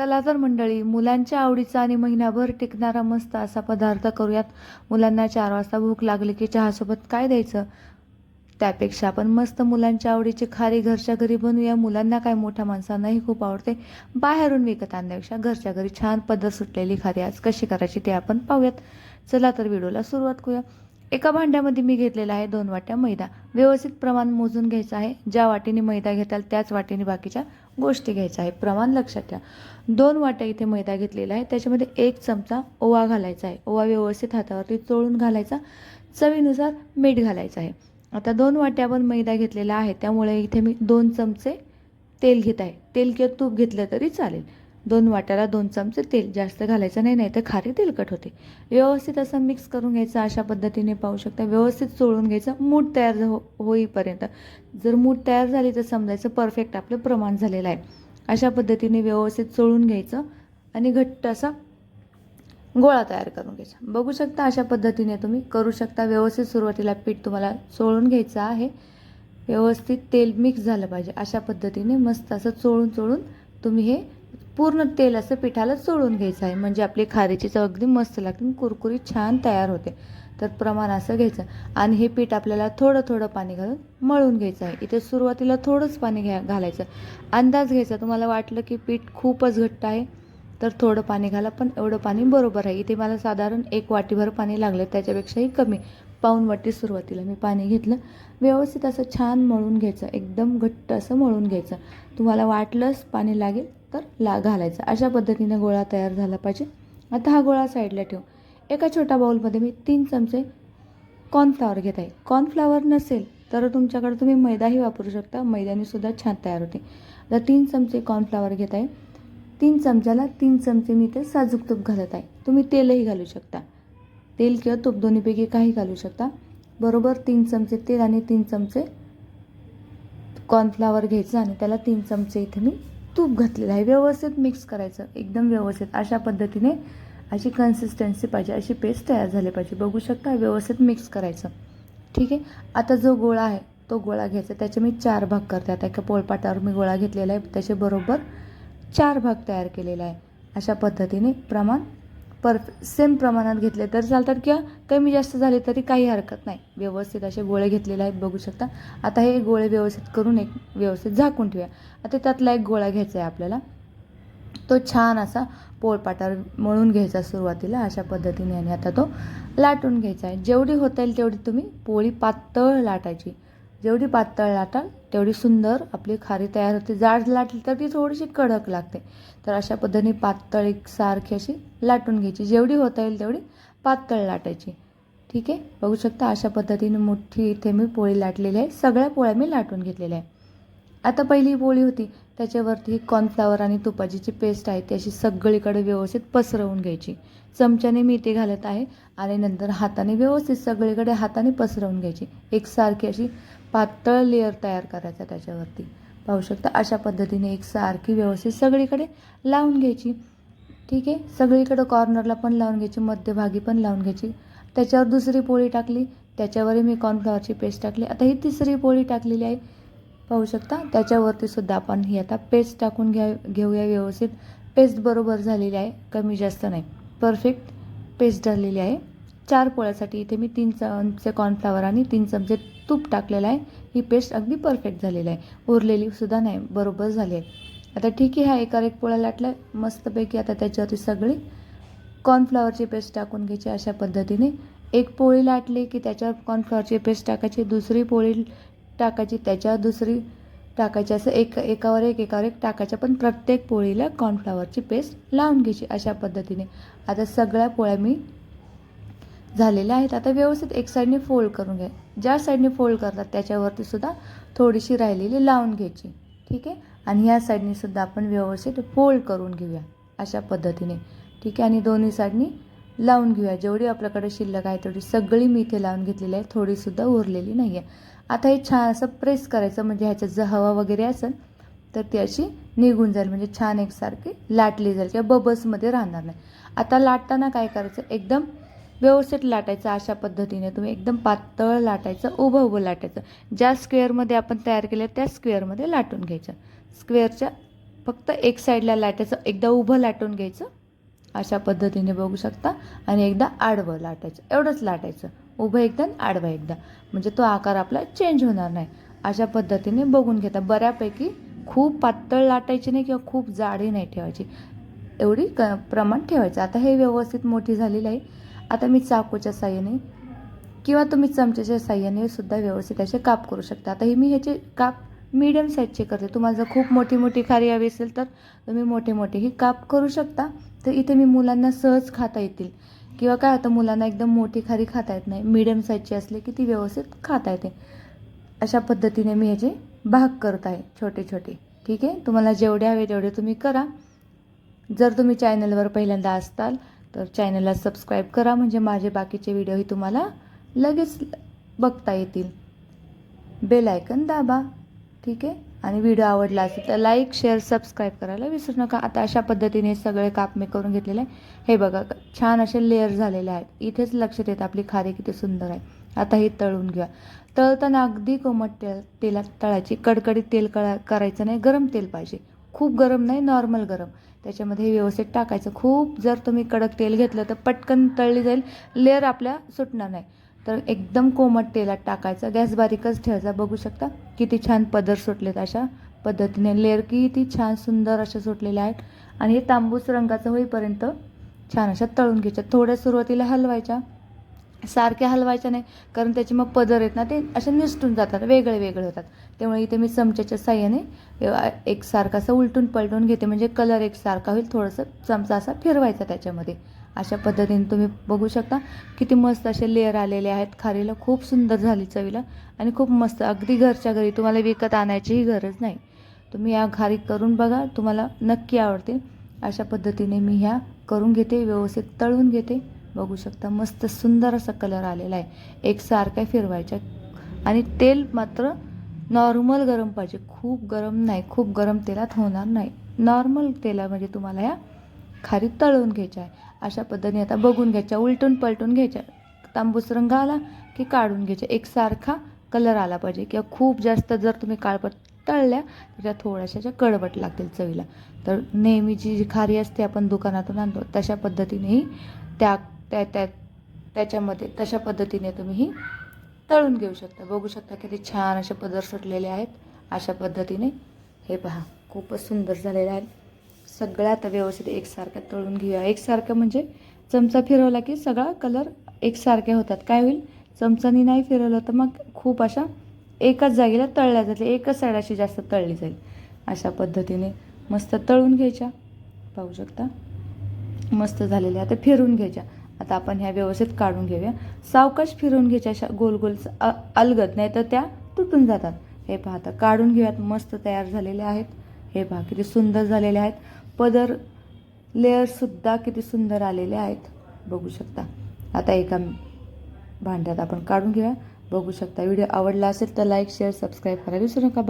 चला तर मंडळी मुलांच्या आवडीचा आणि महिनाभर टिकणारा मस्त असा पदार्थ करूयात. मुलांना चार वाजता भूक लागली की चहासोबत काय द्यायचं? त्यापेक्षा आपण मस्त मुलांच्या आवडीची खारी घरच्या घरी बनवूया. मुलांना काय मोठ्या माणसांनाही खूप आवडते. बाहेरून विकत आणण्यापेक्षा घरच्या घरी छान पद्धत सुटलेली खारी आज कशी करायची ते आपण पाहूयात. चला तर व्हिडिओला सुरुवात करूया. एका भांड्यामध्ये मी घेतलेला आहे दोन वाट्या मैदा. व्यवस्थित प्रमाण मोजून घ्यायचं आहे. ज्या वाटीने मैदा घेताल त्याच वाटीने बाकीच्या गोष्टी घ्यायच्या आहे प्रमाण लक्षात ठेवा. दोन वाट्या इथे मैदा घेतलेला आहे. त्याच्यामध्ये एक चमचा ओवा घालायचा आहे. ओवा व्यवस्थित हातावरती चोळून घालायचा. चवीनुसार मीठ घालायचं आहे. आता दोन वाट्या पण मैदा घेतलेला आहे. त्यामुळे इथे मी दोन चमचे तेल घेत आहे. तेल किंवा तूप घेतलं तरी चालेल. दोन वाट्याला दोन चमचे तेल जास्त घालायचं नाही नाही तर खारी तेलकट होते. व्यवस्थित असं मिक्स करून घ्यायचं अशा पद्धतीने पाहू शकता. व्यवस्थित चोळून घ्यायचं मूठ तयार हो होईपर्यंत. जर मूठ तयार झाली तर समजायचं परफेक्ट आपलं प्रमाण झालेलं आहे. अशा पद्धतीने व्यवस्थित चोळून घ्यायचं आणि घट्ट असा गोळा तयार करून घ्यायचा. बघू शकता अशा पद्धतीने तुम्ही करू शकता. व्यवस्थित सुरुवातीला पीठ तुम्हाला चोळून घ्यायचं आहे. व्यवस्थित तेल मिक्स झालं पाहिजे. अशा पद्धतीने मस्त असं चोळून चोळून तुम्ही हे पूर्ण तेल असं पिठाला चोळून घ्यायचं आहे. म्हणजे आपली खारीची चव अगदी मस्त लागते आणि कुरकुरीत छान तयार होते. तर प्रमाण असं घ्यायचं. आणि हे पीठ आपल्याला थोडं थोडं पाणी घालून मळून घ्यायचं आहे. इथे सुरुवातीला थोडंच पाणी घ्या घालायचं. अंदाज घ्यायचा. तुम्हाला वाटलं की पीठ खूपच घट्ट आहे तर थोडं पाणी घाला. पण एवढं पाणी बरोबर आहे. इथे मला साधारण एक वाटीभर पाणी लागलं. त्याच्यापेक्षाही कमी. पाऊन वाटी सुरुवातीला मी पाणी घेतलं. व्यवस्थित असं छान मळून घ्यायचं. एकदम घट्ट असं मळून घ्यायचं. तुम्हाला वाटलंच पाणी लागेल तर ला घालायचा. अशा पद्धतीने गोळा तयार झाला पाहिजे. आता हा गोळा साईडला ठेवू. एका छोट्या बाऊलमध्ये मी तीन चमचे कॉर्नफ्लावर घेत आहे. कॉर्नफ्लावर नसेल तर तुमच्याकडे तुम्ही मैदाही वापरू शकता. मैद्यानेसुद्धा छान तयार होते. आता तीन चमचे कॉर्नफ्लावर घेत आहे. तीन चमच्याला तीन चमचे मी ते साजूक तूप घालत आहे. तुम्ही तेलही घालू शकता. तेल किंवा तूप दोन्हीपैकी काही घालू शकता. बरोबर तीन चमचे तेल आणि तीन चमचे कॉर्नफ्लावर घ्यायचं आणि त्याला तीन चमचे इथे मी तूप घातलेलं आहे. व्यवस्थित मिक्स करायचं. एकदम व्यवस्थित. अशा पद्धतीने अशी कन्सिस्टन्सी पाहिजे. अशी पेस्ट तयार झाली पाहिजे. बघू शकता व्यवस्थित मिक्स करायचं. ठीक आहे? आता जो गोळा आहे तो गोळा घ्यायचा. त्याचे मी चार भाग करते. आता एका पोळपाटावर मी गोळा घेतलेला आहे. त्याचे बरोबर चार भाग तयार केलेला आहे. अशा पद्धतीने प्रमाण परफ सेम प्रमाणात घेतले तर चालतात किंवा कमी जास्त झाले तरी काही हरकत नाही. व्यवस्थित असे गोळे घेतलेले आहेत बघू शकता. आता हे गोळे व्यवस्थित करून एक व्यवस्थित झाकून ठेवूया. आता त्यातला एक गोळा घ्यायचा आहे आपल्याला. तो छान असा पोळपाटावर मळून घ्यायचा सुरुवातीला अशा पद्धतीने आणि आता तो लाटून घ्यायचा आहे. जेवढी होता येईल तेवढी तुम्ही पोळी पातळ लाटायची. जेवढी पातळ लाटाल तेवढी सुंदर आपली खारी तयार होते. जाड लाटली तर ती थोडीशी कडक लागते. तर अशा पद्धतीने पातळ एक सारखी अशी लाटून घ्यायची. जेवढी होता येईल तेवढी पातळ लाटायची. ठीक आहे? बघू शकता अशा पद्धतीने मोठी इथे मी पोळी लाटलेली आहे. सगळ्या पोळ्या मी लाटून घेतलेल्या आहे आता पहिली पोळी होती. त्याच्यावरती ही कॉर्नफ्लावर आणि तुपाची जी पेस्ट आहे ती अशी सगळीकडे व्यवस्थित पसरवून घ्यायची. चमच्याने मी इथे घालत आहे आणि नंतर हाताने व्यवस्थित सगळीकडे हाताने पसरवून घ्यायची. एकसारखी अशी पातळ लेअर तयार करायचा त्याच्यावरती. पाहू शकता अशा पद्धतीने एक सारखी व्यवस्थित सगळीकडे लावून घ्यायची. ठीक आहे? सगळीकडं कॉर्नरला पण लावून घ्यायची मध्यभागी पण लावून घ्यायची. त्याच्यावर दुसरी पोळी टाकली त्याच्यावरही मी कॉर्नफ्लॉवरची पेस्ट टाकली. आता ही तिसरी पोळी टाकलेली आहे. पाहू शकता. त्याच्यावरती सुद्धा आपण ही आता पेस्ट टाकून घ्या घेऊया व्यवस्थित. पेस्ट बरोबर झालेली आहे कमी जास्त नाही. परफेक्ट पेस्ट झालेली आहे. चार पोळ्यासाठी इथे मी तीन चमचे कॉर्नफ्लावर आणि तीन चमचे तूप टाकलेलं आहे. ही पेस्ट अगदी परफेक्ट झालेली आहे. उरलेली सुद्धा नाही बरोबर झाली आहे. आता ठीक आहे हा एका एक पोळ्या लाटला. मस्तपैकी आता त्याच्यावरती सगळी कॉर्नफ्लॉवरची पेस्ट टाकून घ्यायची अशा पद्धतीने. एक पोळी लाटली की त्याच्यावर कॉर्नफ्लॉवरची पेस्ट टाकायची. दुसरी पोळी टाकायची त्याच्यावर दुसरी टाकायची असं एक एकावर एक एकावर एक टाकायच्या पण प्रत्येक पोळीला कॉर्नफ्लॉवरची पेस्ट लावून घ्यायची अशा पद्धतीने. आता सगळ्या पोळ्या मी झालेल्या आहेत. आता व्यवस्थित एक साईडने फोल्ड करून घ्या. ज्या साईडने फोल्ड करतात त्याच्यावरती सुद्धा थोडीशी राहिलेली लावून घ्यायची. ठीक आहे? आणि ह्या साईडने सुद्धा आपण व्यवस्थित फोल्ड करून घेऊया अशा पद्धतीने. ठीक आहे? आणि दोन्ही साईडनी लावून घेऊया. जेवढी आपल्याकडे शिल्लक आहे तेवढी सगळी मी इथे लावून घेतलेली आहे. थोडीसुद्धा उरलेली नाही आहे आता हे छान असं प्रेस करायचं म्हणजे ह्याच्यात जर हवा वगैरे असेल तर ती अशी निघून जाईल. म्हणजे छान एकसारखी लाटली जाईल किंवा बबल्समध्ये राहणार नाही. आता लाटताना काय करायचं? एकदम व्यवस्थित लाटायचं अशा पद्धतीने. तुम्ही एकदम पातळ लाटायचं उभं उभं लाटायचं. ज्या स्क्वेअरमध्ये आपण तयार केलं त्या स्क्वेअरमध्ये लाटून घ्यायचं. स्क्वेअरच्या फक्त एक साईडला लाटायचं एकदा उभं लाटून घ्यायचं. अशा पद्धतीने बघू शकता. आणि एकदा आडवं लाटायचं. एवढंच लाटायचं. उभं एकदा आणि आडवं एकदा. म्हणजे तो आकार आपला चेंज होणार नाही. अशा पद्धतीने बघून घेता. बऱ्यापैकी खूप पातळ लाटायची नाही किंवा खूप जाडी नाही ठेवायची. एवढी क प्रमाण ठेवायचं. आता हे व्यवस्थित मोठी झालेली आहे. आता मी चाकूच्या साह्याने किंवा तुम्ही चमच्याच्या साह्याने सुद्धा व्यवस्थित असे काप करू शकता. आता हे मी ह्याचे काप मीडियम साईजचे करते. तुम्हाला जर खूप मोठी मोठी खारी हवी असेल तर तुम्ही मोठे मोठे ही काप करू शकता. तर इथे मी मुलांना सहज खाता येतील. किंवा काय होतं मुलांना एकदम मोठी खारी खाता येत नाही. मिडियम साईजची असली की ती व्यवस्थित खाता येते. अशा पद्धतीने मी ह्याचे भाग करत आहे छोटे छोटे. ठीक आहे? तुम्हाला जेवढे हवे तेवढे तुम्ही करा. जर तुम्ही चॅनलवर पहिल्यांदा असताल तर चॅनलला सबस्क्राईब करा. म्हणजे माझे बाकीचे व्हिडिओही तुम्हाला लगेच बघता येतील. बेल आयकन दाबा. ठीक आहे? आणि व्हिडिओ आवडला असेल तर लाईक शेअर सबस्क्राईब करायला विसरू नका. आता अशा पद्धतीने सगळे काप मी करून घेतलेले आहे. हे बघा छान असे लेअर झालेले आहेत. इथेच लक्षात येतं आपली खारी किती सुंदर आहे. आता हे तळून घ्या तळताना अगदी कोमट तेल तेलात तळायची. कडकडीत तेल कळा करायचं नाही. गरम तेल पाहिजे. खूप गरम नाही नॉर्मल गरम. त्याच्यामध्ये हे व्यवस्थित टाकायचं. खूप जर तुम्ही कडक तेल घेतलं तर पटकन तळली जाईल. लेअर आपल्या सुटणार नाही. तर एकदम कोमट तेलात टाकायचं. गॅस बारीकच ठेवायचा. बघू शकता किती छान पदर सुटलेत अशा पद्धतीने. लेअर किती छान सुंदर अशा सुटलेल्या आहेत. आणि हे तांबूस रंगाचं होईपर्यंत छान अशा तळून घ्यायच्या. थोड्या सुरुवातीला हलवायच्या. सारख्या हलवायच्या नाही कारण त्याचे मग पदर आहेत ना ते असे निसटून जातात. वेगळे वेगळे होतात. त्यामुळे इथे मी चमच्याच्या साह्याने एक सारखा असं उलटून पलटून घेते. म्हणजे कलर एक सारखा होईल. थोडंसं चमचा असा फिरवायचा त्याच्यामध्ये. अशा पद्धतीने तुम्ही बघू शकता. किती मस्त असे लेअर आलेले आहेत. खारीला खूप सुंदर झाली चवीला. आणि खूप मस्त. अगदी घरच्या घरी तुम्हाला विकत आणायचीही गरज नाही. तुम्ही या खारी करून बघा. तुम्हाला नक्की आवडते अशा पद्धतीने मी ह्या करून घेते. व्यवस्थित तळून घेते. बघू शकता. मस्त सुंदर असा कलर आलेला आहे. एकसारख्या फिरवायच्या आणि तेल मात्र नॉर्मल गरम पाहिजे. खूप गरम नाही. खूप गरम तेलात होणार नाही. नॉर्मल तेलामध्ये तुम्हाला ह्या खारी तळून घ्यायच्या आहे. अशा पद्धतीने आता बघून घ्यायच्या उलटून पलटून घ्यायच्या. तांबूस रंग आला की काढून घ्यायच्या एकसारखा कलर आला पाहिजे किंवा खूप जास्त जर तुम्ही काळपट तळल्या तर त्या थोड्याशा ज्या कडवट लागतील चवीला. तर नेहमीची जी खारी असते आपण दुकानातून आणतो तशा पद्धतीनेही त्या त्या त्या त्याच्यामध्ये तशा पद्धतीने तुम्ही ही तळून घेऊ शकता. बघू शकता किती छान असे पदर सुटलेले आहेत. अशा पद्धतीने हे पहा खूपच सुंदर झालेले आहेत सगळ्यात आता व्यवस्थित एकसारख्या तळून घेऊया. एकसारखं म्हणजे चमचा फिरवला की सगळा कलर एकसारखे होतात. काय होईल? चमचानी नाही फिरवलं तर मग खूप अशा एकाच जागेला तळल्या जातील. एकच साईड अशी जास्त तळली जाईल. अशा पद्धतीने मस्त तळून घ्यायच्या. पाहू शकता? मस्त झालेल्या. आता फिरून घ्यायच्या. आता आपण ह्या व्यवस्थित काढून घेऊया. सावकाश फिरवून घ्यायच्या अशा गोल गोल अ- अलगद. नाही तर त्या तुटून जातात. हे पाहता. काढून घेऊयात. मस्त तयार झालेले आहेत. हे पहा किती सुंदर झालेले आहेत. पदर लेअरसुद्धा किती सुंदर आलेले आहेत. बघू शकता. आता एका भांड्यात आपण काढून घेऊया. बघू शकता. व्हिडिओ आवडला असेल तर लाईक शेअर सबस्क्राईब करा विसरू नका. बाय